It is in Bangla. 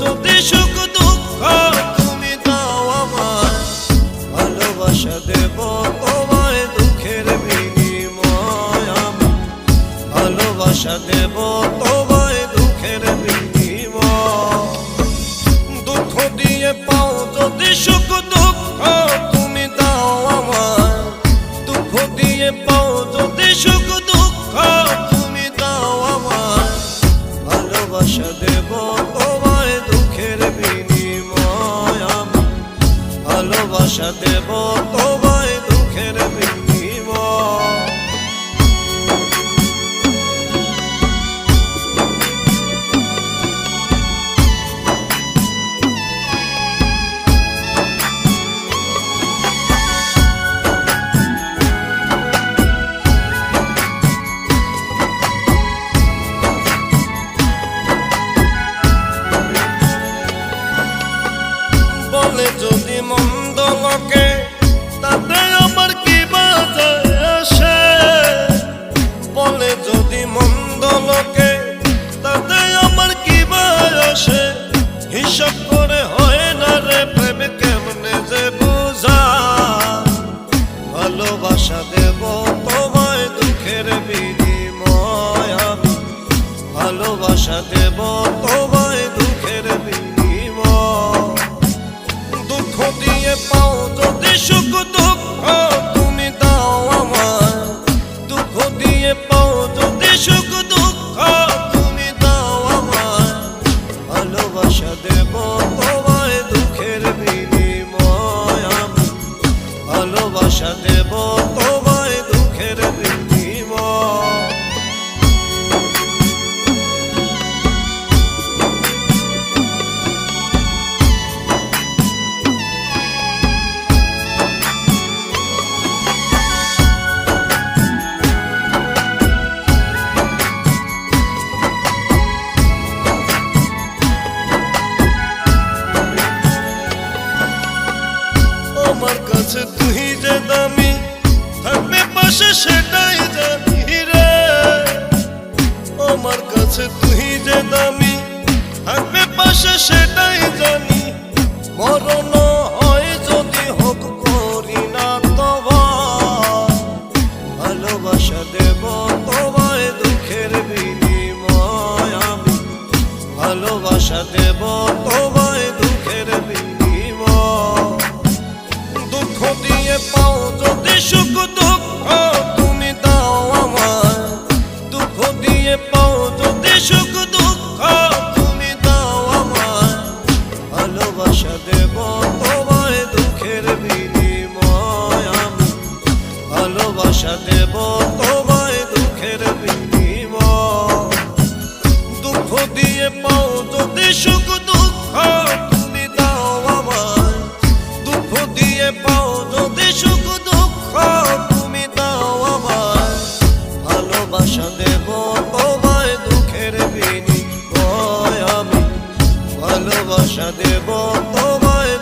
যদি সুখ দুঃখ তুমি দাও আমায়। ভালোবাসা দেব দুঃখের বিনিময় আমি ভালোবাসা দেব দুঃখের বিনিময়। দুঃখ দিয়ে পাও যদি সুখ দুঃখ তুমি দাও আমায়। দুঃখ দিয়ে পাও যদি সুখ ভালোবাসা দেব তোমায় দুঃখের বিনিময় বলে লোকে, তাতে আমার কি বাজে আসে? বলে যদি মন্দ লোকে, তাতে আমার কি আসে? হিসাব করে হয় না রে প্রেম কেমনে যে বোঝা? ভালোবাসা দেব তোমায় দুঃখের বিনিময় আমি। ভালোবাসা দেব তোমায় দুঃখের বিনিময়। দুঃখ দিয়ে পাও আমার কাছে, তুই যে দামি। থাকবে পাশে সেটাই জানি রে। আমার কাছে, তুই যে দামি। থাকবে পাশে সেটাই জানি। মরণ হয় যদি হোক করি না তোমার ভালোবাসা দেব তোমায়, দুঃখের বিনিময় আমি। ভালোবাসা দেব তোমায়। দিয়ে পাও যদি সুখ দুঃখ, তুমি দাও আমায়। দুঃখ দিয়ে পাও যদি সুখ দুঃখ, তুমি দাও আমায়। ভালোবাসা দেব তোমায় দুঃখের বিনিময় আমি। ভালোবাসা দেব তোমায়